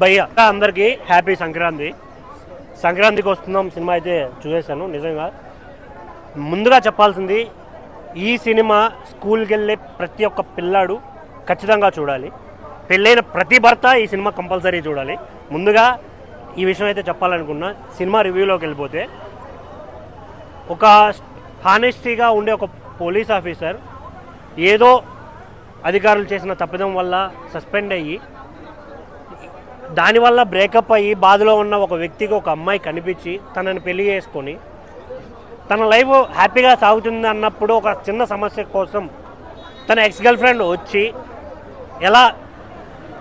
భయ్య. అందరికీ హ్యాపీ సంక్రాంతి. సంక్రాంతికి వస్తున్నాం సినిమా అయితే చూసేశాను నిజంగా. ముందుగా చెప్పాల్సింది ఈ సినిమా స్కూల్కి వెళ్ళే ప్రతి ఒక్క పిల్లాడు ఖచ్చితంగా చూడాలి. పెళ్ళైన ప్రతి భర్త ఈ సినిమా కంపల్సరీ చూడాలి. ముందుగా ఈ విషయం అయితే చెప్పాలనుకున్నా సినిమా రివ్యూలోకి వెళ్ళిపోతే ఒక హానెస్టీగా ఉండే ఒక పోలీస్ ఆఫీసర్ ఏదో అధికారులు చేసిన తప్పిదం వల్ల సస్పెండ్ అయ్యి దానివల్ల బ్రేకప్ అయ్యి బాధలో ఉన్న ఒక వ్యక్తికి ఒక అమ్మాయి కనిపించి తనని పెళ్ళి చేసుకొని తన లైఫ్ హ్యాపీగా సాగుతుంది అన్నప్పుడు ఒక చిన్న సమస్య కోసం తన ఎక్స్ గర్ల్ ఫ్రెండ్ వచ్చి ఎలా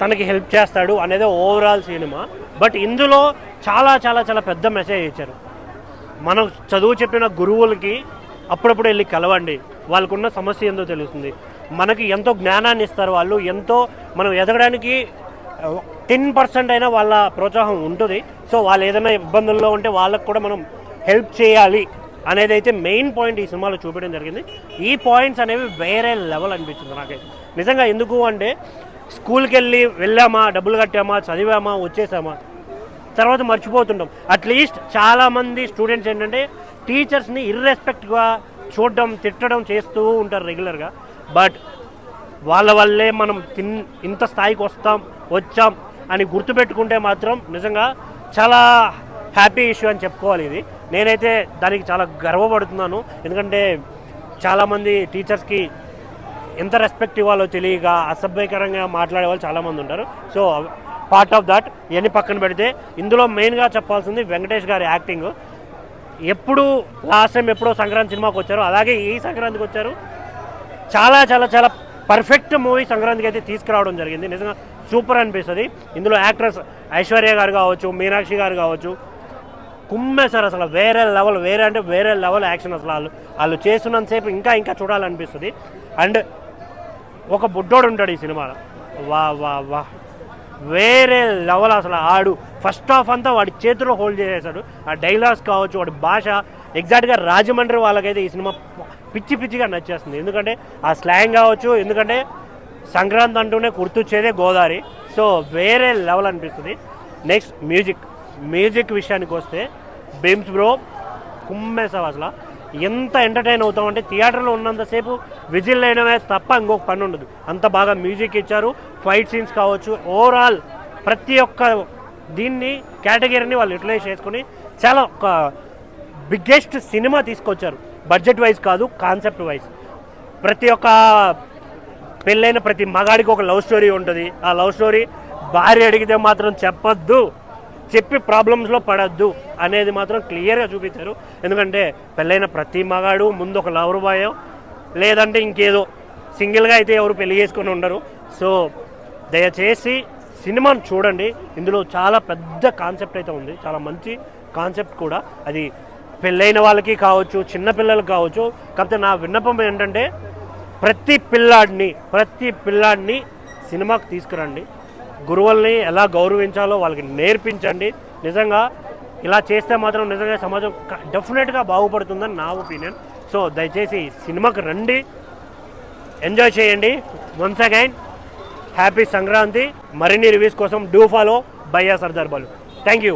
తనకి హెల్ప్ చేస్తాడు అనేది ఓవరాల్ సినిమా బట్ ఇందులో చాలా చాలా చాలా పెద్ద మెసేజ్ ఇచ్చారు. మనం చదువు చెప్పిన గురువులకి అప్పుడప్పుడు వెళ్ళి కలవండి. వాళ్ళకున్న సమస్య ఏందో తెలుస్తుంది. మనకి ఎంతో జ్ఞానాన్ని ఇస్తారు వాళ్ళు. ఎంతో మనం ఎదగడానికి టెన్ పర్సెంట్ అయినా వాళ్ళ ప్రోత్సాహం ఉంటుంది. సో వాళ్ళు ఏదైనా ఇబ్బందుల్లో ఉంటే వాళ్ళకు కూడా మనం హెల్ప్ చేయాలి అనేది అయితే మెయిన్ పాయింట్ ఈ సినిమాలో చూపించడం జరిగింది. ఈ పాయింట్స్ అనేవి వేరే లెవెల్ అనిపించింది నాకైతే. నిజంగా ఎందుకు అంటే స్కూల్కి వెళ్ళి వెళ్ళామా డబ్బులు కట్టామా చదివామా వచ్చేసామా? తర్వాత మర్చిపోతుంటాం. అట్లీస్ట్ చాలామంది స్టూడెంట్స్ ఏంటంటే టీచర్స్ని ఇర్రెస్పెక్ట్గా చూడడం తిట్టడం చేస్తూ ఉంటారు రెగ్యులర్గా బట్ వాళ్ళ వల్లే మనం తిన్ ఇంత స్థాయికి వస్తాం వచ్చాం అని గుర్తుపెట్టుకుంటే మాత్రం నిజంగా చాలా హ్యాపీ ఇష్యూ అని చెప్పుకోవాలి ఇది. నేనైతే దానికి చాలా గర్వపడుతున్నాను. ఎందుకంటే చాలామంది టీచర్స్కి ఎంత రెస్పెక్ట్ ఇవ్వాలో తెలియక అసభ్యకరంగా మాట్లాడే వాళ్ళు చాలామంది ఉంటారు. సో పార్ట్ ఆఫ్ దట్ ఇవన్నీ పక్కన పెడితే ఇందులో మెయిన్గా చెప్పాల్సింది వెంకటేష్ గారి యాక్టింగ్. ఎప్పుడు లాస్ట్ టైం ఎప్పుడో సంక్రాంతి సినిమాకి వచ్చారు అలాగే ఈ సంక్రాంతికి వచ్చారు. చాలా చాలా చాలా పర్ఫెక్ట్ మూవీ సంక్రాంతికి అయితే తీసుకురావడం జరిగింది. నిజంగా సూపర్ అనిపిస్తుంది. ఇందులో యాక్ట్రెస్ ఐశ్వర్య గారు కావచ్చు మీనాక్షి గారు కావచ్చు కుమ్మేశారు అసలు వేరే లెవెల్ వేరే అంటే వేరే లెవెల్ యాక్షన్ అసలు వాళ్ళు వాళ్ళు చేస్తున్నంతసేపు ఇంకా ఇంకా చూడాలనిపిస్తుంది. అండ్ ఒక బుడ్డోడు ఉంటాడు ఈ సినిమాలో. వా వా వా. వేరే లెవెల్ అసలు ఆడు. ఫస్ట్ హాఫ్ అంతా వాడి చేతిలో హోల్డ్ చేసేసాడు. ఆ డైలాగ్స్ కావచ్చు వాడి భాష ఎగ్జాక్ట్గా రాజమండ్రి వాళ్ళకైతే ఈ సినిమా పిచ్చి పిచ్చిగా నచ్చేస్తుంది. ఎందుకంటే ఆ స్లాంగ్ కావచ్చు ఎందుకంటే సంక్రాంతి అంటూనే గుర్తొచ్చేదే గోదావరి. సో వేరే లెవెల్ అనిపిస్తుంది. నెక్స్ట్ మ్యూజిక్ మ్యూజిక్ విషయానికి వస్తే బీమ్స్ బ్రో కుమ్మేసావు అసలు. ఎంత ఎంటర్టైన్ అవుతామంటే థియేటర్లో ఉన్నంతసేపు విజిల్ అయినవే తప్ప ఇంకొక పని ఉండదు. అంత బాగా మ్యూజిక్ ఇచ్చారు. ఫైట్ సీన్స్ కావచ్చు ఓవరాల్ ప్రతి ఒక్క దీన్ని కేటగిరీని వాళ్ళు యూటిలైజ్ చేసుకుని చాలా ఒక బిగ్గెస్ట్ సినిమా తీసుకొచ్చారు. బడ్జెట్ వైజ్ కాదు కాన్సెప్ట్ వైజ్. ప్రతి ఒక్క పెళ్ళైన ప్రతి మగాడికి ఒక లవ్ స్టోరీ ఉంటుంది. ఆ లవ్ స్టోరీ భార్య అడిగితే మాత్రం చెప్పొద్దు చెప్పి ప్రాబ్లమ్స్లో పడద్దు అనేది మాత్రం క్లియర్గా చూపించారు. ఎందుకంటే పెళ్ళైన ప్రతి మగాడు ముందు ఒక లవర్ బాయో లేదంటే ఇంకేదో సింగిల్గా అయితే ఎవరు పెళ్ళి చేసుకొని ఉండరు. సో దయచేసి సినిమాను చూడండి. ఇందులో చాలా పెద్ద కాన్సెప్ట్ అయితే ఉంది. చాలా మంచి కాన్సెప్ట్ కూడా. అది పెళ్ళైన వాళ్ళకి కావచ్చు చిన్నపిల్లలకి కావచ్చు కాకపోతే నా విన్నపం ఏంటంటే ప్రతి పిల్లాడిని ప్రతి పిల్లాడిని సినిమాకి తీసుకురండి. గురువుల్ని ఎలా గౌరవించాలో వాళ్ళకి నేర్పించండి. నిజంగా ఇలా చేస్తే మాత్రం నిజంగా సమాజం డెఫినెట్గా బాగుపడుతుందని నా ఒపీనియన్. సో దయచేసి సినిమాకి రండి. ఎంజాయ్ చేయండి. వన్స్ అగైన్ హ్యాపీ సంక్రాంతి మరిన్ని రివ్యూస్ కోసం డూ ఫాలో బయ్యా సర్దార్ బాలు థ్యాంక్ యూ